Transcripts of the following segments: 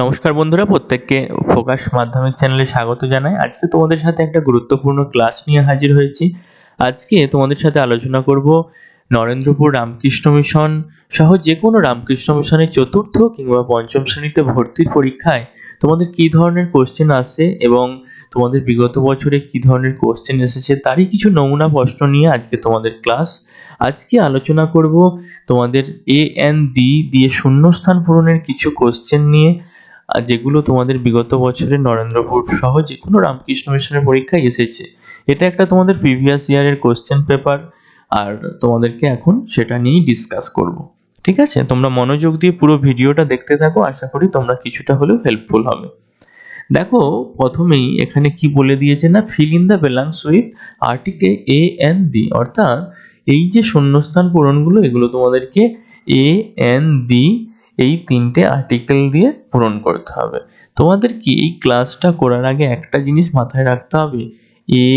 নমস্কার বন্ধুরা, প্রত্যেককে ফোকাস মাধ্যমিক চ্যানেলে স্বাগত জানাই। আজকে তোমাদের সাথে একটা গুরুত্বপূর্ণ ক্লাস নিয়ে হাজির হয়েছি। আজকে তোমাদের সাথে আলোচনা করব নরেন্দ্রপুর রামকৃষ্ণ মিশন সহ যে কোনো রামকৃষ্ণ মিশনের চতুর্থ কিংবা পঞ্চম শ্রেণীতে ভর্তির পরীক্ষায় তোমাদের কী ধরনের কোশ্চেন আসে এবং তোমাদের বিগত বছরে কী ধরনের কোশ্চেন এসেছে তারই কিছু নমুনা প্রশ্ন নিয়ে আজকে তোমাদের ক্লাস। আজকে আলোচনা করব তোমাদের এ এন ডি দিয়ে শূন্যস্থান পূরণের কিছু কোশ্চেন নিয়ে। যেগুলো তোমাদের বিগত বছরের নরেন্দ্রপুর সহ যে কোনো রামকৃষ্ণ মিশনের পরীক্ষায় এসেছে, এটা একটা তোমাদের প্রিভিয়াস ইয়ারের কোশ্চেন পেপার আর তোমাদেরকে এখন সেটা নিয়েই ডিসকাস করব। ঠিক আছে? তোমরা মনোযোগ দিয়ে পুরো ভিডিওটা দেখতে থাকো, আশা করি তোমরা কিছুটা হলেও হেল্পফুল হবে। দেখো, প্রথমেই এখানে কি বলে দিয়েছে না? Fill in the belongs with article A N D অর্থাৎ এই যে শূন্যস্থান পূরণগুলো, এগুলো তোমাদেরকে এ এন ডি এই তিনটে আর্টিকেল দিয়ে পূরণ করতে হবে। তোমাদের কি এই ক্লাসটা করার আগে একটা জিনিস মাথায় রাখতে হবে? এ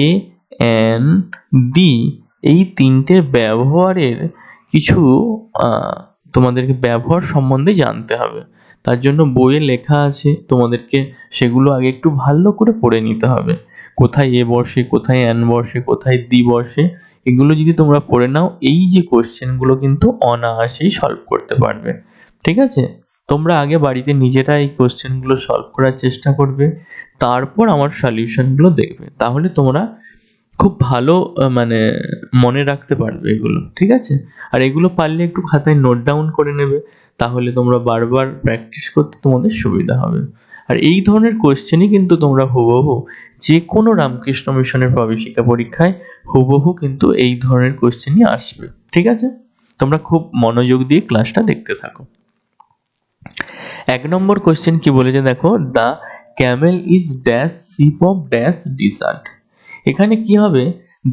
এন ডি এই তিনটের ব্যবহারের কিছু তোমাদেরকে ব্যবহার সম্বন্ধে জানতে হবে। তার জন্য বইয়ে লেখা আছে, তোমাদেরকে সেগুলো আগে একটু ভালো করে পড়ে নিতে হবে। কোথায় এ বসে কোথায় অ্যান বসে কোথায় দি বসে এগুলো যদি তোমরা পড়ে নাও, এই যে কোশ্চেনগুলো কিন্তু অনায়াসেই সলভ করতে পারবে। ঠিক আছে? তোমরা আগে বাড়িতে নিজেরা এই কোশ্চেনগুলো সলভ করার চেষ্টা করবে, তারপর আমার সলিউশনগুলো দেখবে। তাহলে তোমরা খুব ভালো মানে মনে রাখতে পারবে এগুলো, ঠিক আছে? আর এগুলো পারলে একটু খাতায় নোট ডাউন করে নেবে, তাহলে তোমরা বারবার প্র্যাকটিস করতে তোমাদের সুবিধা হবে। আর এই ধরনের কোশ্চেনই কিন্তু তোমরা হুবহু যে কোনো রামকৃষ্ণ মিশনের প্রবেশিকা পরীক্ষায় হুবহু কিন্তু এই ধরনের কোশ্চেনই আসবে, ঠিক আছে? তোমরা খুব মনোযোগ দিয়ে ক্লাসটা দেখতে থাকো। এক নম্বর কোশ্চেন কি বলেছে দেখো? The camel is dash ship of dash desert এখানে কি হবে?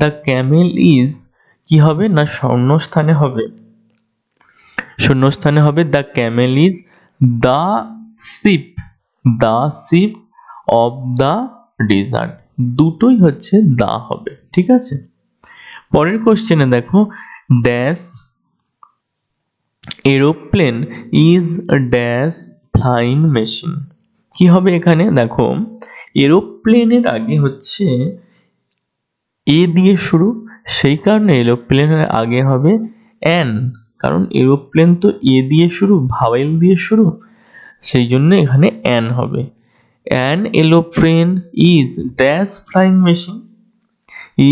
দ্য ক্যামেল ইজ কি হবে না শূন্যস্থানে হবে? শূন্যস্থানে হবে the camel is the ship the ship of the desert দুটোই হচ্ছে দা হবে, ঠিক আছে? পরের কোশ্চেনে দেখো dash aeroplane is dash flying machine কি হবে এখানে? দেখো এরোপ্লেনের আগে হচ্ছে এ দিয়ে শুরু, সেই কারণে এরোপ্লেনের আগে হবে অ্যান কারণ এরোপ্লেন তো এ দিয়ে শুরু, ভাওয়েল দিয়ে শুরু, সেই জন্য এখানে অ্যান হবে। An aeroplane is dash flying machine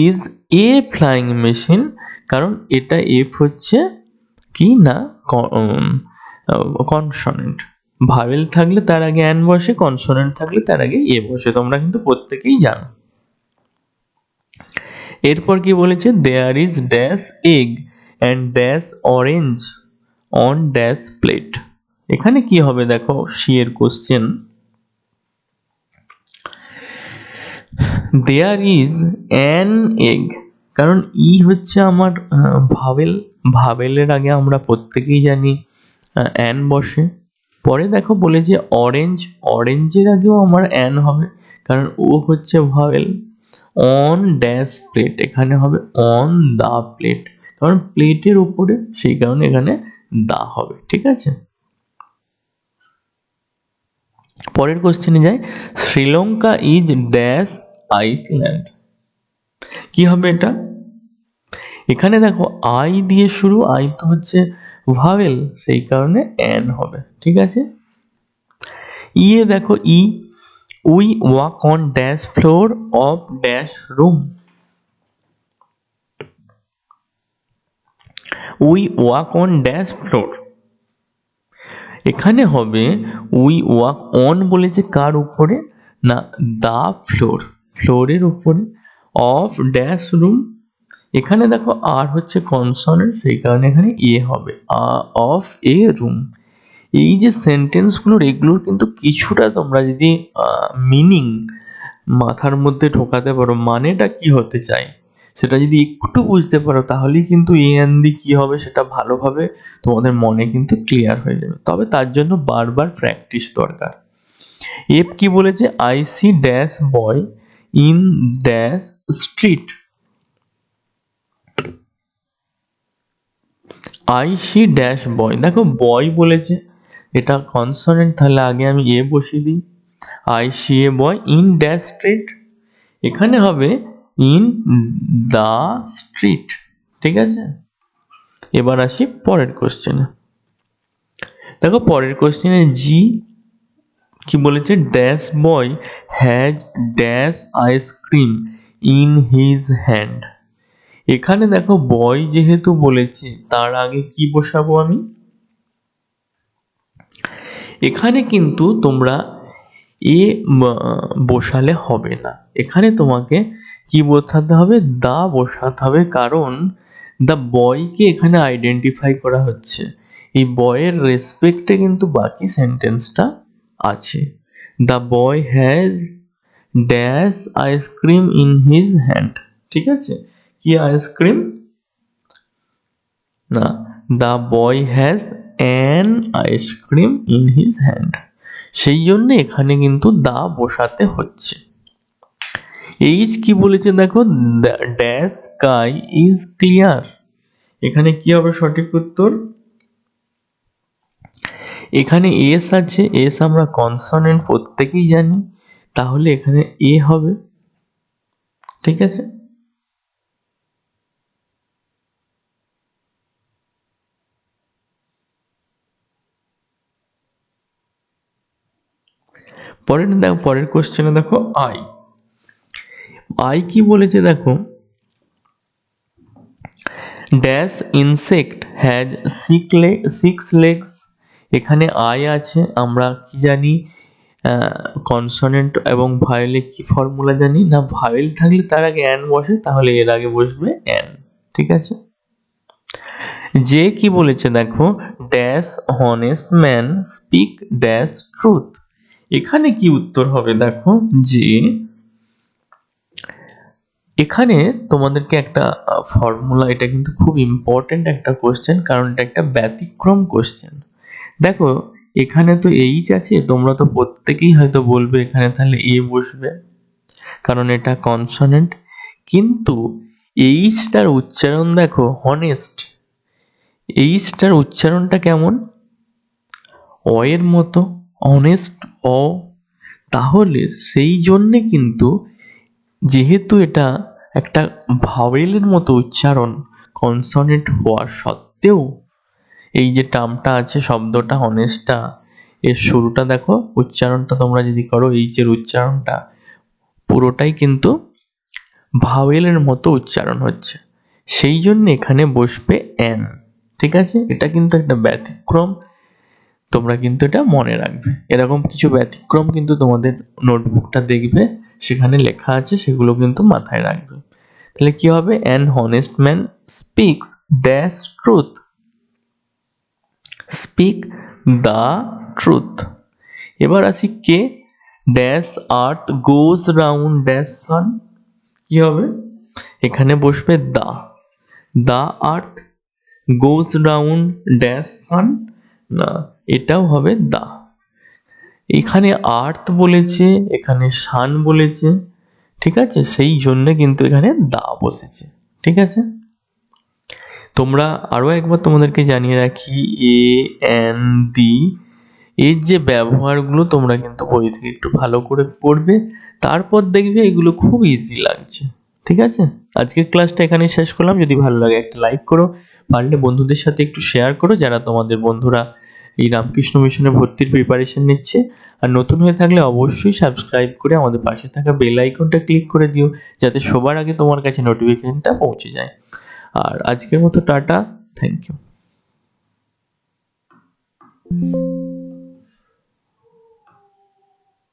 is a flying machine কারণ এটা এফ হচ্ছে কি না? কনসনেন্ট ভাওয়েল থাকলে তার আগে অ্যান বসে, কনসনেন্ট থাকলে তার আগে এ বসে। তোমরা কিন্তু প্রত্যেকেই জানো। এরপর কি বলেছে? There is dash egg and dash orange on dash plate এখানে কি হবে দেখো? এর question there is an egg কারণ ই হচ্ছে আমার ভাবেল, ভাবেলের আগে আমরা প্রত্যেকেই জানি অ্যান বসে। পরে দেখো বলেছে অরেঞ্জ অরেঞ্জের আগেও আমার অ্যান হবে, কারণ ও হচ্ছে ভাবেল। অন ড্যাশ প্লেট এখানে হবে অন দা প্লেট কারণ প্লেটের উপরে সেই কারণে এখানে দা হবে, ঠিক আছে? পরের কোশ্চেনে যাই শ্রীলঙ্কা ইজ ড্যাশ আইসল্যান্ড কি হবে এটা? এখানে দেখো আই দিয়ে শুরু আই তো হচ্ছে ভাওয়েল সেই কারণে অ্যান হবে, ঠিক আছে? ইয়ে দেখো, E, we walk on dash floor of dash room. We walk on dash floor. এখানে হবে, উই ওয়াক অন বলেছে কার উপরে? না, দা ফ্লোর, ফ্লোরের উপরে, অফ ড্যাশ রুম এখানে দেখো আর হচ্ছে কনসনেন্ট সেই কারণে এখানে এ হবে। অফ এ রুম এই যে সেন্টেন্সগুলোর এগুলোর কিন্তু কিছুটা তোমরা যদি মিনিং মাথার মধ্যে ঢোকাতে পারো, মানেটা কি হতে চাই সেটা যদি একটু বুঝতে পারো, তাহলেই কিন্তু এ দি কী হবে সেটা ভালোভাবে তোমাদের মনে কিন্তু ক্লিয়ার হয়ে যাবে। তবে তার জন্য বারবার প্র্যাকটিস দরকার। এফ কি বলেছে? I see dash boy in dash street I see dash boy দেখো বয় বলেছে, এটা কনসনেন্ট তাহলে আগে আমি এ বসিয়ে দিই। I see a boy in dash street এখানে হবে ইন দ্য স্ট্রিট ঠিক আছে? এবার আসি পরের কোশ্চেনে দেখো, পরের কোশ্চেনে জি কি বলেছে? Dash boy has dash ice cream in his hand এখানে দেখো বয় যেহেতু বলেছে, তার আগে কি বসাবো আমি? এখানে কিন্তু তোমরা এ বসালে হবে না। এখানে তোমাকে কি বোঝাতে হবে? দা বসাতে হবে, কারণ দ্য বয়কে এখানে আইডেন্টিফাই করা হচ্ছে। এই বয়ের রেসপেক্টে কিন্তু বাকি সেন্টেন্সটা আছে। The boy has dash ice cream in his hand ঠিক আছে? কি আইসক্রিম না the boy has an ice cream in his hand সেই জন্য এখানে কিন্তু দা বসাতে হচ্ছে। এইচ কি বলেছে দেখো? ড্যাশ স্কাই ইজ ক্লিয়ার এখানে কি হবে সঠিক উত্তর? এখানে এস আছে এস আমরা কনসনেন্ট প্রত্যেকেই জানি। তাহলে এখানে এ হবে। ঠিক আছে? পরের দেখো পরের কোশ্চেনে দেখো আই আই কি বলেছে দেখো? Dash insect has six leg six legs এখানে আই আছে, আমরা কি জানি? কনসনেন্ট এবং ভায়েলে কি ফর্মুলা জানি? না ভায়েল থাকলে তার আগে অ্যান বসে, তাহলে এর আগে বসবে অ্যান ঠিক আছে? যে কি বলেছে দেখো? Dash honest man speak dash truth এখানে কি উত্তর হবে দেখো? যে এখানে তোমাদেরকে একটা ফর্মুলা এটা কিন্তু খুব ইম্পর্টেন্ট একটা কোশ্চেন কারণ এটা একটা ব্যতিক্রম কোশ্চেন দেখো এখানে তো এইচ আছে তোমরা তো প্রত্যেকেই হয়তো বলবে এখানে তাহলে এ বসবে কারণ এটা কনসনেন্ট কিন্তু এইচটার উচ্চারণ দেখো হনেস্ট এইচটার উচ্চারণটা কেমন? অয়ের মতো। অনেস্ট অ তাহলে সেই জন্যে কিন্তু যেহেতু এটা একটা ভাওয়েলের মতো উচ্চারণ কনসনেন্ট হওয়া সত্ত্বেও এই যে টার্মটা আছে, শব্দটা অনেস্টটা এর শুরুটা দেখো, উচ্চারণটা তোমরা যদি করো এইচের উচ্চারণটা, পুরোটাই কিন্তু ভাওয়েলের মতো উচ্চারণ হচ্ছে। সেই জন্য এখানে বসবে অ্যান ঠিক আছে? এটা কিন্তু একটা ব্যতিক্রম। তোমরা কিন্তু এটা মনে রাখবে। এরকম কিছু ব্যতিক্রম কিন্তু তোমাদের নোটবুকটা দেখবে, সেখানে লেখা আছে, সেগুলো কিন্তু মাথায় রাখবে। তাহলে কি হবে? An honest man speaks dash truth speak the truth এবার আসি K dash earth goes round dash sun কি হবে? এখানে বসবে দা দা আর্থ গোজ রাউন্ড ড্যাশ সান না, এটাও হবে দা। এখানে আর্থ বলেছে, এখানে সান বলেছে, ঠিক আছে? সেই জন্য কিন্তু এখানে দা বসেছে, ঠিক আছে? তোমরা আরও একবার তোমাদেরকে জানিয়ে রাখি, এ, এন দি এর যে ব্যবহারগুলো তোমরা কিন্তু বই থেকে একটু ভালো করে পড়বে, তারপর দেখবে এগুলো খুব ইজি লাগছে। ঠিক আছে? আজকের ক্লাসটা এখানেই শেষ করলাম। যদি ভালো লাগে একটা লাইক করো, পারলে বন্ধুদের সাথে একটু শেয়ার করো, যারা তোমাদের বন্ধুরা এই রামকৃষ্ণ মিশনে ভর্তির প্রিপারেশন নিচ্ছে। আর নতুন হয়ে থাকলে অবশ্যই সাবস্ক্রাইব করে আমাদের পাশে থাকা বেল আইকনটা ক্লিক করে দিও, যাতে সবার আগে তোমার কাছে নোটিফিকেশনটা পৌঁছে যায়। আর আজকের মতো টাটা থ্যাংক ইউ